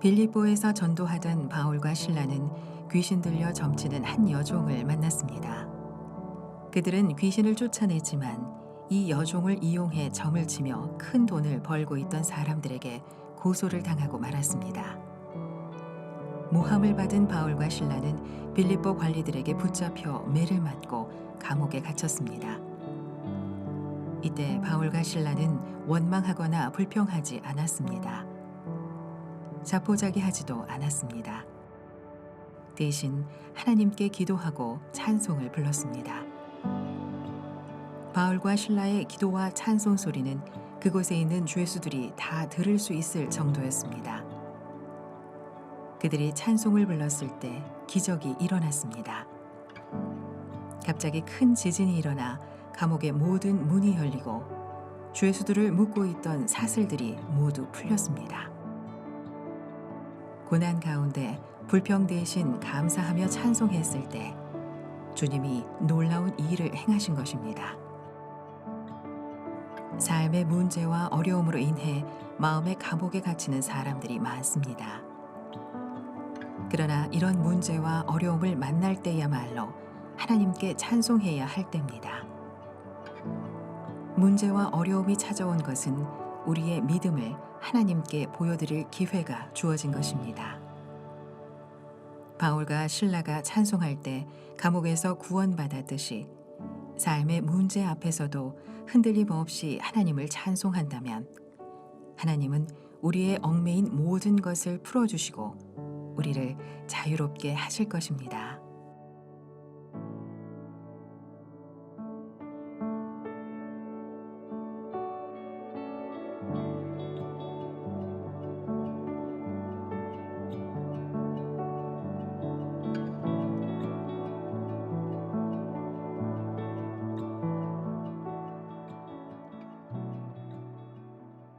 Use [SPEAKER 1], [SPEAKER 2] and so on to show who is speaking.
[SPEAKER 1] 빌립보에서 전도하던 바울과 신라는 귀신 들려 점치는 한 여종을 만났습니다. 그들은 귀신을 쫓아냈지만 이 여종을 이용해 점을 치며 큰 돈을 벌고 있던 사람들에게 고소를 당하고 말았습니다. 모함을 받은 바울과 신라는 빌립보 관리들에게 붙잡혀 매를 맞고 감옥에 갇혔습니다. 이때 바울과 신라는 원망하거나 불평하지 않았습니다. 자포자기하지도 않았습니다. 대신 하나님께 기도하고 찬송을 불렀습니다. 바울과 신라의 기도와 찬송 소리는 그곳에 있는 죄수들이 다 들을 수 있을 정도였습니다. 그들이 찬송을 불렀을 때 기적이 일어났습니다. 갑자기 큰 지진이 일어나 감옥의 모든 문이 열리고 죄수들을 묶고 있던 사슬들이 모두 풀렸습니다. 고난 가운데 불평 대신 감사하며 찬송했을 때 주님이 놀라운 일을 행하신 것입니다. 삶의 문제와 어려움으로 인해 마음의 감옥에 갇히는 사람들이 많습니다. 그러나 이런 문제와 어려움을 만날 때야말로 하나님께 찬송해야 할 때입니다. 문제와 어려움이 찾아온 것은 우리의 믿음을 하나님께 보여드릴 기회가 주어진 것입니다. 바울과 신라가 찬송할 때 감옥에서 구원받았듯이 삶의 문제 앞에서도 흔들림 없이 하나님을 찬송한다면 하나님은 우리의 얽매인 모든 것을 풀어주시고 우리를 자유롭게 하실 것입니다.